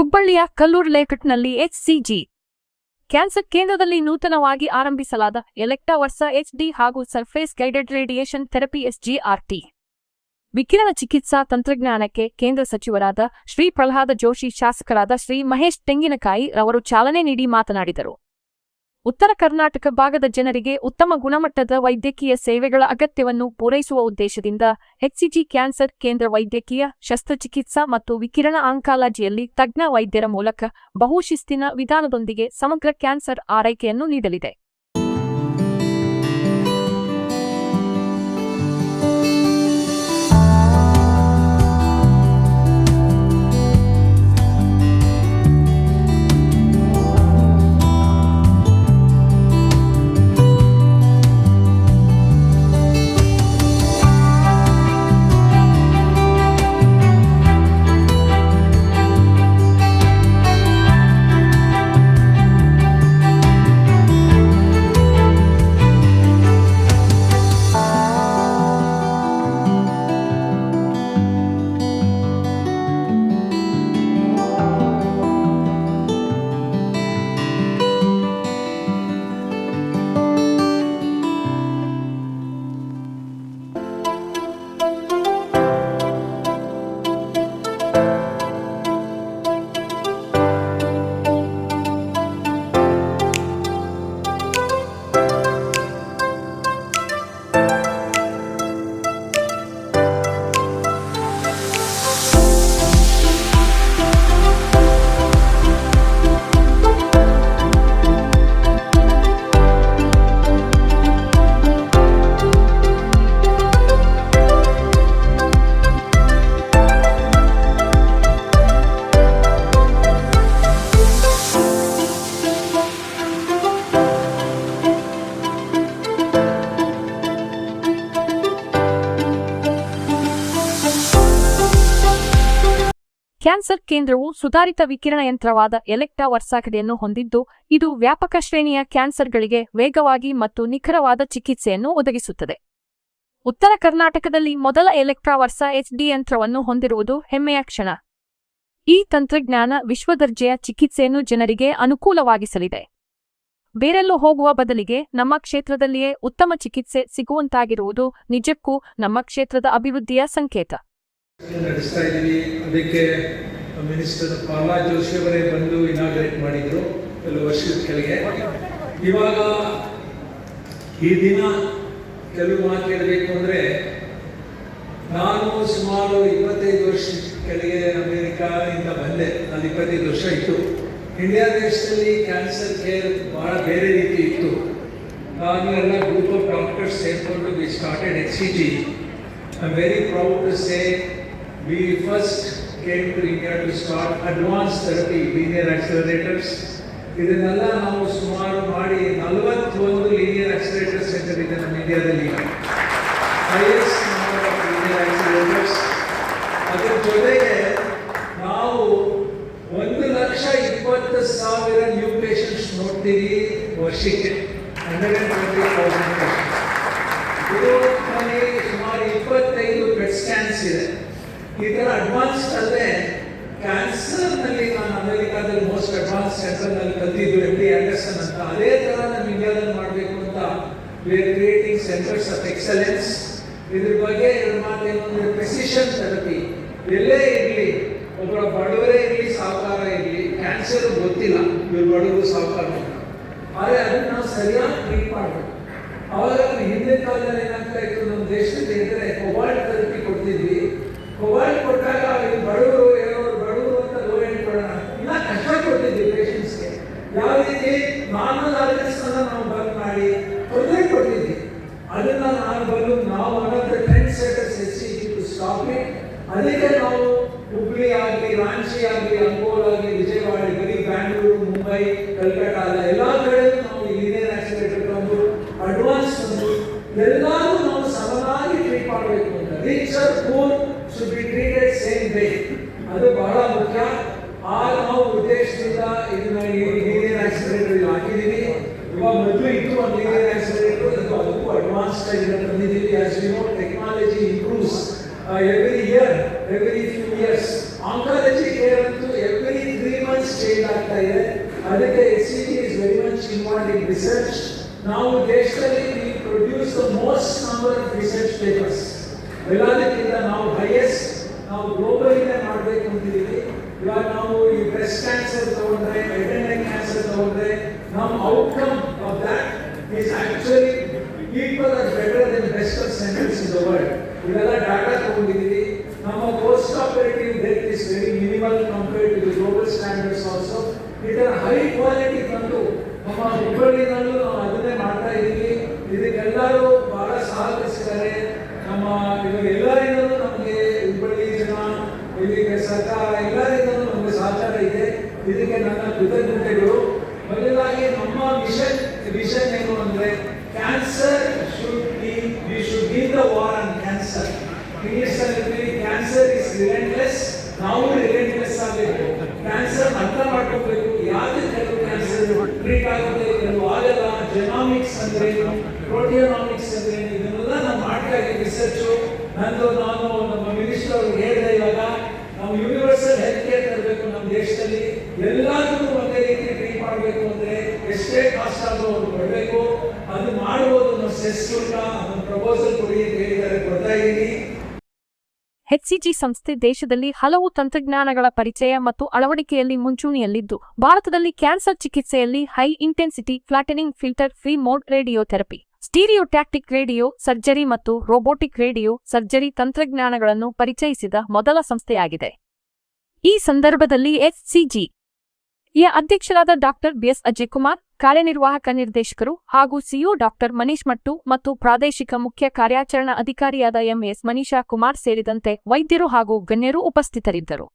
ಹುಬ್ಬಳ್ಳಿಯ Kallur ಲೇಔಟ್ನಲ್ಲಿ HCG. Cancer ಕೇಂದ್ರದಲ್ಲಿ ನೂತನವಾಗಿ ಆರಂಭಿಸಲಾದ ಎಲೆಕ್ಟಾ ವರ್ಸ ಎಚ್ಡಿ ಹಾಗೂ surface guided radiation therapy SGRT. ವಿಕಿರಣ ಚಿಕಿತ್ಸಾ ತಂತ್ರಜ್ಞಾನಕ್ಕೆ ಕೇಂದ್ರ ಸಚಿವರಾದ ಶ್ರೀ ಪ್ರಹ್ಲಾದ ಜೋಶಿ ಶಾಸಕರಾದ ಶ್ರೀ ಮಹೇಶ್ ತೆಂಗಿನಕಾಯಿ ಅವರು ಚಾಲನೆ ನೀಡಿ ಮಾತನಾಡಿದರು. ಉತ್ತರ ಕರ್ನಾಟಕ ಭಾಗದ ಜನರಿಗೆ ಉತ್ತಮ ಗುಣಮಟ್ಟದ ವೈದ್ಯಕೀಯ ಸೇವೆಗಳ ಅಗತ್ಯವನ್ನು ಪೂರೈಸುವ ಉದ್ದೇಶದಿಂದ ಎಚ್ಸಿಜಿ ಕ್ಯಾನ್ಸರ್ ಕೇಂದ್ರ ವೈದ್ಯಕೀಯ ಶಸ್ತ್ರಚಿಕಿತ್ಸಾ ಮತ್ತು ವಿಕಿರಣ ಆಂಕಾಲಜಿಯಲ್ಲಿ ತಜ್ಞ ವೈದ್ಯರ ಮೂಲಕ ಬಹುಶಿಸ್ತಿನ ವಿಧಾನದೊಂದಿಗೆ ಸಮಗ್ರ ಕ್ಯಾನ್ಸರ್ ಆರೈಕೆಯನ್ನು ನೀಡಲಿದೆ. ಕ್ಯಾನ್ಸರ್ ಕೇಂದ್ರವು ಸುಧಾರಿತ ವಿಕಿರಣ ಯಂತ್ರವಾದ ಎಲೆಕ್ಟಾ ವರ್ಸಾಕಡೆಯನ್ನು ಹೊಂದಿದ್ದು, ಇದು ವ್ಯಾಪಕ ಶ್ರೇಣಿಯ ಕ್ಯಾನ್ಸರ್ಗಳಿಗೆ ವೇಗವಾಗಿ ಮತ್ತು ನಿಖರವಾದ ಚಿಕಿತ್ಸೆಯನ್ನು ಒದಗಿಸುತ್ತದೆ. ಉತ್ತರ ಕರ್ನಾಟಕದಲ್ಲಿ ಮೊದಲ ಎಲೆಕ್ಟ್ರಾ ಎಚ್ ಎಚ್ಡಿ ಯಂತ್ರವನ್ನು ಹೊಂದಿರುವುದು ಹೆಮ್ಮೆಯ ಕ್ಷಣ. ಈ ತಂತ್ರಜ್ಞಾನ ವಿಶ್ವದರ್ಜೆಯ ಚಿಕಿತ್ಸೆಯನ್ನು ಜನರಿಗೆ ಅನುಕೂಲವಾಗಿಸಲಿದೆ. ಬೇರೆಲ್ಲೂ ಹೋಗುವ ಬದಲಿಗೆ ನಮ್ಮ ಕ್ಷೇತ್ರದಲ್ಲಿಯೇ ಉತ್ತಮ ಚಿಕಿತ್ಸೆ ಸಿಗುವಂತಾಗಿರುವುದು ನಿಜಕ್ಕೂ ನಮ್ಮ ಕ್ಷೇತ್ರದ ಅಭಿವೃದ್ಧಿಯ ಸಂಕೇತ. ನಡೆಸ್ತಾ ಇದ್ದೀವಿ. ಅದಕ್ಕೆ ಮಿನಿಸ್ಟರ್ ಪ್ರಹ್ಲಾದ್ ಜೋಶಿ ಅವರೇ ಬಂದು ಇನಾಗ್ರೇಟ್ ಮಾಡಿದ್ರು ಕೆಲವು ವರ್ಷದ ಕೆಳಗೆ. ಇವಾಗ ಈ ದಿನ ಕೆಲವು ಮಾತು ಹೇಳಬೇಕು ಅಂದರೆ ನಾನು ಸುಮಾರು ಇಪ್ಪತ್ತೈದು ವರ್ಷ ಕೆಳಗೆ ಅಮೇರಿಕಾದಿಂದ ಬಂದೆ. ನಾನು ಇಪ್ಪತ್ತೈದು ವರ್ಷ ಇತ್ತು ಇಂಡಿಯಾ ದೇಶದಲ್ಲಿ ಕ್ಯಾನ್ಸರ್ ಕೇರ್ ಭಾಳ ಬೇರೆ ರೀತಿ ಇತ್ತು. ನಾನು ಎಲ್ಲ ಗ್ರೂಪ್ ಆಫ್ ಡಾಕ್ಟರ್ಸ್ ಸೇರಿಕೊಂಡು we started H C G very proud to say we first came to India to start advanced therapy, linear accelerators. ಇದನ್ನೆಲ್ಲ ನಾವು ಸುಮಾರು ಮಾಡಿ ನಲವತ್ತೊಂದು ಲೀನಿಯರ್ ಆಕ್ಸಿಲೇಟರ್ ಸೆಂಟರ್ ಇದೆ ನಮ್ಮ ಇಂಡಿಯಾದಲ್ಲಿ highest number of linear accelerators ಅದ್ರ ಜೊತೆಗೆ ನಾವು ಒಂದು ಲಕ್ಷ ಇಪ್ಪತ್ತು ಸಾವಿರ ನ್ಯೂ ಪೇಷಂಟ್ಸ್ ನೋಡ್ತೀವಿ ವರ್ಷಕ್ಕೆ. Hundred and twenty thousand patients ಇದು ಸುಮಾರು ಇಪ್ಪತ್ತೈದು ಬೆಡ್ ಸ್ಟ್ಯಾಂಡ್ಸ್ ಇದೆ. ಈ ಥರ ಅಡ್ವಾನ್ಸ್ಡ್ ಅಲ್ಲದೆ ಕ್ಯಾನ್ಸರ್ನಲ್ಲಿ ನಾನು ಅಮೆರಿಕಾದಲ್ಲಿ ಮೋಸ್ಟ್ ಅಡ್ವಾನ್ಸ್ ಸೆಂಟರ್ನಲ್ಲಿ ಕಲ್ತಿದ್ದು ಎಂ ಡಿ ಆಂಡರ್ಸನ್ ಅಂತ. ಅದೇ ತರ ನಮ್ಮ ಇಂಡಿಯಾದಲ್ಲಿ ಮಾಡಬೇಕು ಅಂತ we are creating centres of excellence ಇದ್ರ ಬಗ್ಗೆ ಎರಡು ಮಾತು ಏನು ಅಂದರೆ ಪ್ರೆಸಿಷನ್ ಥೆರಪಿ ಎಲ್ಲೇ ಇರಲಿ, ಒಬ್ಬರ ಬಡವರೇ ಇರಲಿ, ಸಾವುಕಾರ ಇರಲಿ ಕ್ಯಾನ್ಸರ್ ಗೊತ್ತಿಲ್ಲ, ಇವ್ರು ಬಡವರು ಸಾವುಕಾರ ಆದರೆ ಅದನ್ನ ನಾವು ಸರಿಯಾಗಿ ಟ್ರೀಟ್ ಮಾಡಬೇಕು. ಅವಾಗ ಹಿಂದಿನ ಕಾಲದಲ್ಲಿ ಏನಾಗ್ತಾ ಇತ್ತು, ನಮ್ಮ ದೇಶದಲ್ಲಿ ಅಂದರೆ ಕೊಬಾಲ್ಟ್ ಥೆರಪಿ ಕೊಡ್ತಿದ್ವಿ ಕೊಬಾಲ್ಟ್ ಕೊಟ್ಟಾಗ ಈ ಬಡವರು ಏನೋ ಬಡವರು ಅಂತ ಲೋ ಎಂಡ್ ಕೊಡೋಣ ಇಲ್ಲ ಕಷ್ಟ ಕೊಡ್ತಿದ್ವಿ ಪೇಷಂಟ್ಸ್ಗೆ ಯಾವ ರೀತಿ ನಾರ್ಮಲ್ ಆರ್ಗನ್ಸ್ನ ನಾವು ಬಂದ್ ಮಾಡಿ ತೊಂದರೆ ಕೊಡ್ತಿದ್ವಿ ಅದನ್ನ ನಾನು ಬಂದು ನಾವು ಅನ್ನೋದ್ರ ಟ್ರೆಂಡ್ ಸೆಟರ್ಸ್ ಟು ಸ್ಟಾಪ್ ಅದಕ್ಕೆ ನಾವು ಹುಬ್ಳಿ ಆಗಲಿ, ರಾಂಚಿ ಆಗಲಿ, ಅಂಕೋಲ್ ಆಗಲಿ, ವಿಜಯವಾಡ, ಬರೀ ಬ್ಯಾಂಗ್ಳೂರು, ಮುಂಬೈ ಅಲ್ಲ, ಎಲ್ಲ ಕಡೆ ನಾವು ಇಂಡಿಯನ್ ಆಕ್ಸಿಲೇಟರ್ ತಂದು ಅಡ್ವಾನ್ಸ್ ತಂದು ಎಲ್ಲರೂ ನಾವು ಸಮನಾಗಿ ಟ್ರೀಟ್ ಮಾಡಬೇಕು ಅಂತ. Rich or poor should be treated same way ಅದು ಬಹಳ ಮುಖ್ಯ. ಆ ನಾವು ಉದ್ದೇಶದಿಂದ ಇದನ್ನ ಇಂಡಿಯನ್ ಆಕ್ಸಿಲೇಟರ್ ಹಾಕಿದ್ದೀವಿ ಇವಾಗ ಮೊದಲು ಇತ್ತು ಒಂದು Indian accelerator master in the community. As you know, technology improves uh, every year, every few years. Oncology care ಅಂತೂ every three months change ಆಗ್ತಾ ಇದೆ. ಅದಕ್ಕೆ H C T is very much involved in research ನಾವು ದೇಶದಲ್ಲಿ we produce the most number of research papers ಎಲ್ಲದಕ್ಕಿಂತ ನಾವು highest ನಾವು ಗ್ಲೋಬಲಿಂದ ಮಾಡಬೇಕು ಅಂತಿದ್ದೀವಿ ಇವಾಗ ನಾವು ಈ ಬ್ರೆಸ್ಟ್ ಕ್ಯಾನ್ಸರ್ ತಗೊಂಡ್ರೆ ಹೆಡ್ ಅಂಡ್ ಕ್ಯಾನ್ಸರ್ ತಗೊಂಡ್ರೆ ನಮ್ಮ outcome compared to the global standards also ಇದರ ಹೈ ಕ್ವಾಲಿಟಿ ಬಂದು ನಮ್ಮ ಹುಬ್ಬಳ್ಳಿನಲ್ಲೂ ನಾವು ಅದನ್ನೇ ಮಾಡ್ತಾ ಇದ್ದೀವಿ. ಇದಕ್ಕೆಲ್ಲರೂ ಬಹಳ ಸಹಕರಿಸಿದ್ದಾರೆ ನಮ್ಮ ಇವಾಗ ಎಲ್ಲರಿಂದಲೂ ನಮಗೆ ಹುಬ್ಬಳ್ಳಿ ಜನ ಇದಕ್ಕೆ ಸರ್ಕಾರ ಎಲ್ಲರಿಂದಲೂ ನಮಗೆ ಸಹಕಾರ ಇದೆ. ಇದಕ್ಕೆ ನನ್ನ ಕೃತಜ್ಞತೆಗಳು. ಮೊದಲಾಗಿ ನಮ್ಮ ಮಿಷನ್ ವಿಷನ್ ಏನು ಅಂದರೆ cancer should be we should be the war on cancer English ಅಲ್ಲಿ ಕ್ಯಾನ್ಸರ್ ಇಸ್ ರಿಲೆಂಟ್ಲೆಸ್ ನಾವು ರಿಲೆಂಟ್ಲೆಸ್ ಆಗಬೇಕು ಕ್ಯಾನ್ಸರ್ ಅರ್ಥ ಮಾಡ್ಕೋಬೇಕು, ಯಾವ್ದು ಕೆಲವು ಕ್ಯಾನ್ಸರ್ ಟ್ರೀಟ್ ಆಗುತ್ತೆ ಕೆಲವು ಆಗಲ್ಲ ಜೆನಾಮಿಕ್ಸ್ ಅಂದ್ರೆ ಪ್ರೋಟಿಯೋನಾಮಿಕ್ಸ್ ಅಂದ್ರೆ, ಇದನ್ನೆಲ್ಲ ನಾವು ಮಾಡ್ತಾ ಇದ್ದೀವಿ ರಿಸರ್ಚ್ ನಂದು ನಾನು, ನಮ್ಮ ಮಿನಿಸ್ಟರ್ ಅವ್ರಿಗೆ ಹೇಳಿದೆ ಇವಾಗ ನಾವು ಯೂನಿವರ್ಸಲ್ ಹೆಲ್ತ್ ಕೇರ್ ತರಬೇಕು ನಮ್ಮ ದೇಶದಲ್ಲಿ. ಎಲ್ಲದಕ್ಕೂ ಒಂದೇ ರೀತಿ ಟ್ರೀಟ್ ಮಾಡಬೇಕು ಅಂದ್ರೆ ಎಷ್ಟೇ ಕಾಸ್ಟ್ ಆದರೂ ಅವ್ರು ಕೊಡಬೇಕು. ಅದು ಮಾಡ್ಬೋದು ಅನ್ನೋ ಸೆಸ್ ಅದನ್ನ ಪ್ರಪೋಸಲ್ ಕೊಡಿ ಅಂತ ಹೇಳಿದ್ದಾರೆ, ಕೊಡ್ತಾ ಇದ್ದೀನಿ. ಎಚ್ಸಿಜಿ ಸಂಸ್ಥೆ ದೇಶದಲ್ಲಿ ಹಲವು ತಂತ್ರಜ್ಞಾನಗಳ ಪರಿಚಯ ಮತ್ತು ಅಳವಡಿಕೆಯಲ್ಲಿ ಮುಂಚೂಣಿಯಲ್ಲಿದ್ದು, ಭಾರತದಲ್ಲಿ ಕ್ಯಾನ್ಸರ್ ಚಿಕಿತ್ಸೆಯಲ್ಲಿ high intensity flattening filter free mode radiotherapy stereotactic radio surgery ಮತ್ತು ರೋಬೋಟಿಕ್ ರೇಡಿಯೋ ಸರ್ಜರಿ ತಂತ್ರಜ್ಞಾನಗಳನ್ನು ಪರಿಚಯಿಸಿದ ಮೊದಲ ಸಂಸ್ಥೆಯಾಗಿದೆ. ಈ ಸಂದರ್ಭದಲ್ಲಿ ಎಚ್ಸಿಜಿ ಯ ಅಧ್ಯಕ್ಷರಾದ ಡಾಕ್ಟರ್ ಬಿಎಸ್ ಅಜಯ್ ಕುಮಾರ್ ಕಾರ್ಯನಿರ್ವಾಹಕ ನಿರ್ದೇಶಕರು ಹಾಗೂ ಸಿಇಒ ಡಾಕ್ಟರ್ ಮನೀಶ್ ಮಟ್ಟು ಮತ್ತು ಪ್ರಾದೇಶಿಕ ಮುಖ್ಯ ಕಾರ್ಯಾಚರಣಾ ಅಧಿಕಾರಿಯಾದ ಎಂಎಸ್ ಮನೀಷಾ ಕುಮಾರ್ ಸೇರಿದಂತೆ ವೈದ್ಯರು ಹಾಗೂ ಗಣ್ಯರು ಉಪಸ್ಥಿತರಿದ್ದರು.